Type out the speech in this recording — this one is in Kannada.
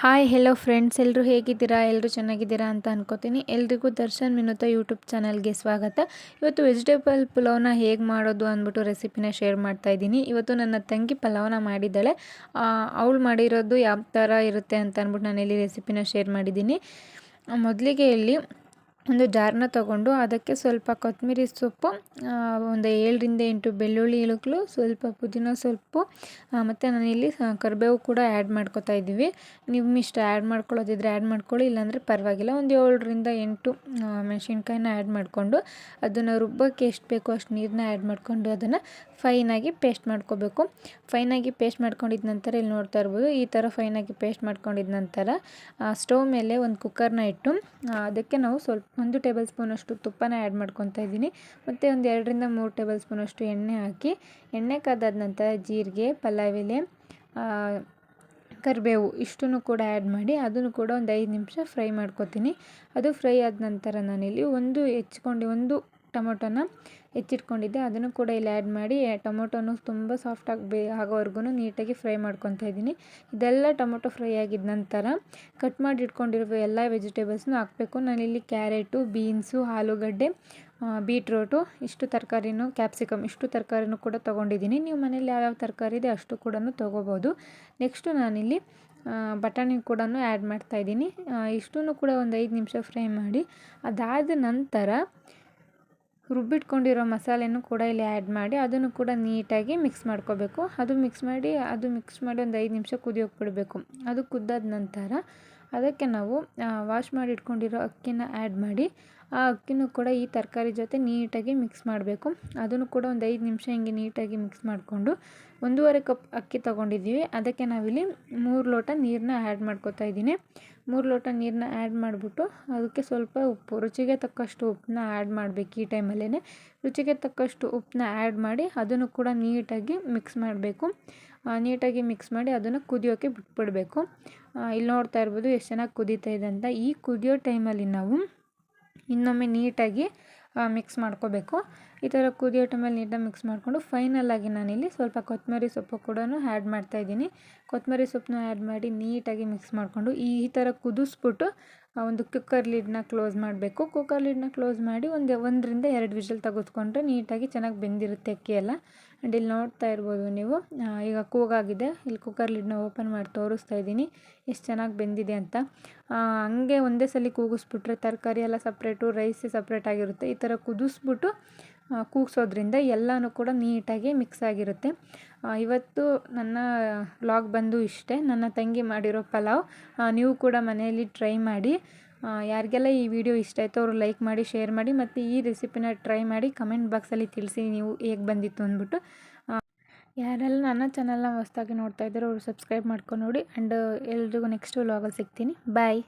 ಹಾಯ್ ಹೆಲೋ ಫ್ರೆಂಡ್ಸ್ ಎಲ್ಲರೂ ಹೇಗಿದ್ದೀರಾ? ಎಲ್ಲರೂ ಚೆನ್ನಾಗಿದ್ದೀರಾ ಅಂತ ಅನ್ಕೋತೀನಿ. ಎಲ್ರಿಗೂ ದರ್ಶನ್ ವಿನೂತ ಯೂಟ್ಯೂಬ್ ಚಾನಲ್ಗೆ ಸ್ವಾಗತ. ಇವತ್ತು ವೆಜಿಟೇಬಲ್ ಪಲಾವ್ನ ಹೇಗೆ ಮಾಡೋದು ಅಂದ್ಬಿಟ್ಟು ರೆಸಿಪಿನ ಶೇರ್ ಮಾಡ್ತಾ ಇದ್ದೀನಿ. ಇವತ್ತು ನನ್ನ ತಂಗಿ ಪಲಾವ್ನ ಮಾಡಿದ್ದಾಳೆ. ಅವಳು ಮಾಡಿರೋದು ಯಾವ ಥರ ಇರುತ್ತೆ ಅಂತ ಅಂದ್ಬಿಟ್ಟು ಇಲ್ಲಿ ರೆಸಿಪಿನ ಶೇರ್ ಮಾಡಿದ್ದೀನಿ. ಮೊದಲಿಗೆ ಇಲ್ಲಿ ಒಂದು ಜಾರನ್ನ ತಗೊಂಡು ಅದಕ್ಕೆ ಸ್ವಲ್ಪ ಕೊತ್ತಂಬರಿ ಸೊಪ್ಪು ಒಂದು ಏಳರಿಂದ ಎಂಟು ಬೆಳ್ಳುಳ್ಳಿ ಇಳುಕಲು, ಸ್ವಲ್ಪ ಪುದೀನ ಸೊಪ್ಪು ಮತ್ತು ನಾನಿಲ್ಲಿ ಕರಿಬೇವು ಕೂಡ ಆ್ಯಡ್ ಮಾಡ್ಕೊತಾ ಇದ್ದೀವಿ. ನೀವು ಇಷ್ಟ ಆ್ಯಡ್ ಮಾಡ್ಕೊಳ್ಳೋದಿದ್ರೆ ಆ್ಯಡ್ ಮಾಡ್ಕೊಳ್ಳಿ, ಇಲ್ಲಾಂದರೆ ಪರವಾಗಿಲ್ಲ. ಒಂದು ಏಳರಿಂದ ಎಂಟು ಮೆಣಸಿನ್ಕಾಯಿನ ಆ್ಯಡ್ ಮಾಡಿಕೊಂಡು ಅದನ್ನು ರುಬ್ಬಕ್ಕೆ ಎಷ್ಟು ಬೇಕೋ ಅಷ್ಟು ನೀರನ್ನ ಆ್ಯಡ್ ಮಾಡಿಕೊಂಡು ಅದನ್ನು ಫೈನಾಗಿ ಪೇಸ್ಟ್ ಮಾಡ್ಕೋಬೇಕು. ಫೈನಾಗಿ ಪೇಸ್ಟ್ ಮಾಡ್ಕೊಂಡಿದ್ದ ನಂತರ ಇಲ್ಲಿ ನೋಡ್ತಾ ಇರ್ಬೋದು, ಈ ಥರ ಫೈನಾಗಿ ಪೇಸ್ಟ್ ಮಾಡ್ಕೊಂಡಿದ್ದ ನಂತರ ಸ್ಟವ್ ಮೇಲೆ ಒಂದು ಕುಕ್ಕರ್ನ ಇಟ್ಟು ಅದಕ್ಕೆ ನಾವು ಸ್ವಲ್ಪ ಒಂದು ಟೇಬಲ್ ಸ್ಪೂನಷ್ಟು ತುಪ್ಪನ ಆ್ಯಡ್ ಮಾಡ್ಕೊತಾ ಇದ್ದೀನಿ. ಮತ್ತು ಒಂದು ಎರಡರಿಂದ ಮೂರು ಟೇಬಲ್ ಸ್ಪೂನಷ್ಟು ಎಣ್ಣೆ ಹಾಕಿ, ಎಣ್ಣೆ ಕಾದಾದ ನಂತರ ಜೀರಿಗೆ ಪಲಾವ್ ಎಲೆ ಕರಿಬೇವು ಇಷ್ಟನ್ನು ಕೂಡ ಆ್ಯಡ್ ಮಾಡಿ ಅದನ್ನು ಕೂಡ ಒಂದು ಐದು ನಿಮಿಷ ಫ್ರೈ ಮಾಡ್ಕೊತೀನಿ. ಅದು ಫ್ರೈ ಆದ ನಂತರ ನಾನಿಲ್ಲಿ ಒಂದು ಹೆಚ್ಕೊಂಡು ಒಂದು ಟೊಮೊಟೊನ ಹೆಚ್ಚಿಟ್ಕೊಂಡಿದ್ದೆ. ಅದನ್ನು ಕೂಡ ಇಲ್ಲಿ ಆ್ಯಡ್ ಮಾಡಿ ಟೊಮೊಟೊನು ತುಂಬ ಸಾಫ್ಟಾಗಿ ಬೇ ಆಗೋವರೆಗೂ ನೀಟಾಗಿ ಫ್ರೈ ಮಾಡ್ಕೊತಾ ಇದ್ದೀನಿ. ಇದೆಲ್ಲ ಟೊಮೊಟೊ ಫ್ರೈ ಆಗಿದ ನಂತರ ಕಟ್ ಮಾಡಿ ಇಟ್ಕೊಂಡಿರುವ ಎಲ್ಲ ವೆಜಿಟೇಬಲ್ಸ್ನು ಹಾಕಬೇಕು. ನಾನಿಲ್ಲಿ ಕ್ಯಾರೆಟು, ಬೀನ್ಸು, ಆಲೂಗಡ್ಡೆ ಬೀಟ್ರೋಟು, ಇಷ್ಟು ತರಕಾರಿನೂ ಕ್ಯಾಪ್ಸಿಕಮ್ ಇಷ್ಟು ತರಕಾರಿನೂ ಕೂಡ ತೊಗೊಂಡಿದ್ದೀನಿ. ನೀವು ಮನೇಲಿ ಯಾವ್ಯಾವ ತರಕಾರಿ ಇದೆ ಅಷ್ಟು ಕೂಡ ತೊಗೋಬೋದು. ನೆಕ್ಸ್ಟು ನಾನಿಲ್ಲಿ ಬಟಾಣಿ ಕೂಡ ಆ್ಯಡ್ ಮಾಡ್ತಾಯಿದ್ದೀನಿ ಇಷ್ಟೂ ಕೂಡ ಒಂದು ಐದು ನಿಮಿಷ ಫ್ರೈ ಮಾಡಿ, ಅದಾದ ನಂತರ ರುಬ್ಬಿಟ್ಕೊಂಡಿರೋ ಮಸಾಲೆನೂ ಕೂಡ ಇಲ್ಲಿ ಆ್ಯಡ್ ಮಾಡಿ ಅದನ್ನು ಕೂಡ ನೀಟಾಗಿ ಮಿಕ್ಸ್ ಮಾಡ್ಕೋಬೇಕು. ಅದು ಮಿಕ್ಸ್ ಮಾಡಿ, ಅದು ಮಿಕ್ಸ್ ಮಾಡಿ ಒಂದು ಐದು ನಿಮಿಷ ಕುದಿಯೋಕೆ ಬಿಡಬೇಕು ಅದು ಕುದ್ದಾದ ನಂತರ ಅದಕ್ಕೆ ನಾವು ವಾಶ್ ಮಾಡಿ ಇಟ್ಕೊಂಡಿರೋ ಅಕ್ಕಿನ ಆ್ಯಡ್ ಮಾಡಿ ಆ ಅಕ್ಕಿನೂ ಕೂಡ ಈ ತರಕಾರಿ ಜೊತೆ ನೀಟಾಗಿ ಮಿಕ್ಸ್ ಮಾಡಬೇಕು. ಅದನ್ನು ಕೂಡ ಒಂದು ಐದು ನಿಮಿಷ ಹಿಂಗೆ ನೀಟಾಗಿ ಮಿಕ್ಸ್ ಮಾಡಿಕೊಂಡು ಒಂದೂವರೆ ಕಪ್ ಅಕ್ಕಿ ತೊಗೊಂಡಿದ್ದೀವಿ. ಅದಕ್ಕೆ ನಾವಿಲ್ಲಿ ಮೂರು ಲೋಟ ನೀರನ್ನ ಆ್ಯಡ್ ಮಾಡ್ಕೋತಾ ಇದ್ದೀನಿ. ಮೂರು ಲೋಟ ನೀರನ್ನ ಆ್ಯಡ್ ಮಾಡಿಬಿಟ್ಟು ಅದಕ್ಕೆ ಸ್ವಲ್ಪ ಉಪ್ಪು, ರುಚಿಗೆ ತಕ್ಕಷ್ಟು ಉಪ್ಪನ್ನ ಆ್ಯಡ್ ಮಾಡಬೇಕು ಈ ಟೈಮಲ್ಲೇ ರುಚಿಗೆ ತಕ್ಕಷ್ಟು ಉಪ್ಪನ್ನ ಆ್ಯಡ್ ಮಾಡಿ ಅದನ್ನು ಕೂಡ ನೀಟಾಗಿ ಮಿಕ್ಸ್ ಮಾಡಬೇಕು. ನೀಟಾಗಿ ಮಿಕ್ಸ್ ಮಾಡಿ ಅದನ್ನು ಕುದಿಯೋಕ್ಕೆ ಬಿಟ್ಬಿಡಬೇಕು. ಇಲ್ಲಿ ನೋಡ್ತಾ ಇರ್ಬೋದು ಎಷ್ಟು ಚೆನ್ನಾಗಿ ಕುದೀತಾ ಇದೆ ಅಂತ. ಈ ಕುದಿಯೋ ಟೈಮಲ್ಲಿ ನಾವು ಇನ್ನೊಮ್ಮೆ ನೀಟಾಗಿ ಮಿಕ್ಸ್ ಮಾಡ್ಕೋಬೇಕು. ಈ ಥರ ಕುದಿಯೋ ಟೈಮಲ್ಲಿ ನೀಟಾಗಿ ಮಿಕ್ಸ್ ಮಾಡಿಕೊಂಡು ಫೈನಲಾಗಿ ನಾನಿಲ್ಲಿ ಸ್ವಲ್ಪ ಕೊತ್ತಂಬರಿ ಸೊಪ್ಪು ಕೂಡ ಆ್ಯಡ್ ಮಾಡ್ತಾಯಿದ್ದೀನಿ ಕೊತ್ತಂಬರಿ ಸೊಪ್ಪನ್ನ ಆ್ಯಡ್ ಮಾಡಿ ನೀಟಾಗಿ ಮಿಕ್ಸ್ ಮಾಡಿಕೊಂಡು ಈ ಥರ ಕುದಿಸ್ಬಿಟ್ಟು ಒಂದು ಕುಕ್ಕರ್ ಲಿಡ್ನ ಕ್ಲೋಸ್ ಮಾಡಬೇಕು. ಕುಕ್ಕರ್ ಲಿಡ್ನ ಕ್ಲೋಸ್ ಮಾಡಿ ಒಂದು ಒಂದರಿಂದ ಎರಡು ವಿಷಲ್ ತೆಗೆದುಕೊಂಡ್ರೆ ನೀಟಾಗಿ ಚೆನ್ನಾಗಿ ಬೆಂದಿರುತ್ತೆ ಅಕ್ಕಿ ಎಲ್ಲ. ಆ್ಯಂಡ್ ಇಲ್ಲಿ ನೋಡ್ತಾ ಇರ್ಬೋದು ನೀವು. ಈಗ ಕೂಗಾಗಿದೆ ಇಲ್ಲಿ ಕುಕ್ಕರ್ ಲಿಡ್ನ ಓಪನ್ ಮಾಡಿ ತೋರಿಸ್ತಾ ಇದ್ದೀನಿ. ಎಷ್ಟು ಚೆನ್ನಾಗಿ ಬೆಂದಿದೆ ಅಂತ. ಹಂಗೆ ಒಂದೇ ಸಲ ಕೂಗಿಸ್ಬಿಟ್ರೆ ತರಕಾರಿ ಎಲ್ಲ ಸಪ್ರೇಟು ರೈಸ್ ಸಪ್ರೇಟ್ ಆಗಿರುತ್ತೆ. ಈ ಥರ ಕುದಿಸ್ಬಿಟ್ಟು ಕೂಗಿಸೋದ್ರಿಂದ ಎಲ್ಲನೂ ಕೂಡ ನೀಟಾಗಿ ಮಿಕ್ಸ್ ಆಗಿರುತ್ತೆ. ಇವತ್ತು ನನ್ನ ವ್ಲಾಗ್ ಬಂದು ಇಷ್ಟೇ. ನನ್ನ ತಂಗಿ ಮಾಡಿರೋ ಪಲಾವ್. ನೀವು ಕೂಡ ಮನೆಯಲ್ಲಿ ಟ್ರೈ ಮಾಡಿ. ಯಾರಿಗೆಲ್ಲ ಈ ವಿಡಿಯೋ ಇಷ್ಟ ಆಯಿತು ಅವರು ಲೈಕ್ ಮಾಡಿ ಶೇರ್ ಮಾಡಿ ಮತ್ತು ಈ ರೆಸಿಪಿನ ಟ್ರೈ ಮಾಡಿ ಕಮೆಂಟ್ ಬಾಕ್ಸಲ್ಲಿ ತಿಳಿಸಿ ನೀವು ಹೇಗೆ ಬಂದಿತ್ತು ಅಂದ್ಬಿಟ್ಟು. ಯಾರೆಲ್ಲ ನನ್ನ ಚಾನಲ್ನ ಹೊಸ್ದಾಗಿ ನೋಡ್ತಾ ಇದ್ದಾರೆ ಅವರು ಸಬ್ಸ್ಕ್ರೈಬ್ ಮಾಡ್ಕೊಂಡು ನೋಡಿ. ಆ್ಯಂಡ್ ಎಲ್ರಿಗೂ ನೆಕ್ಸ್ಟ್ ವ್ಲಾಗಲ್ಲಿ ಸಿಗ್ತೀನಿ. ಬಾಯ್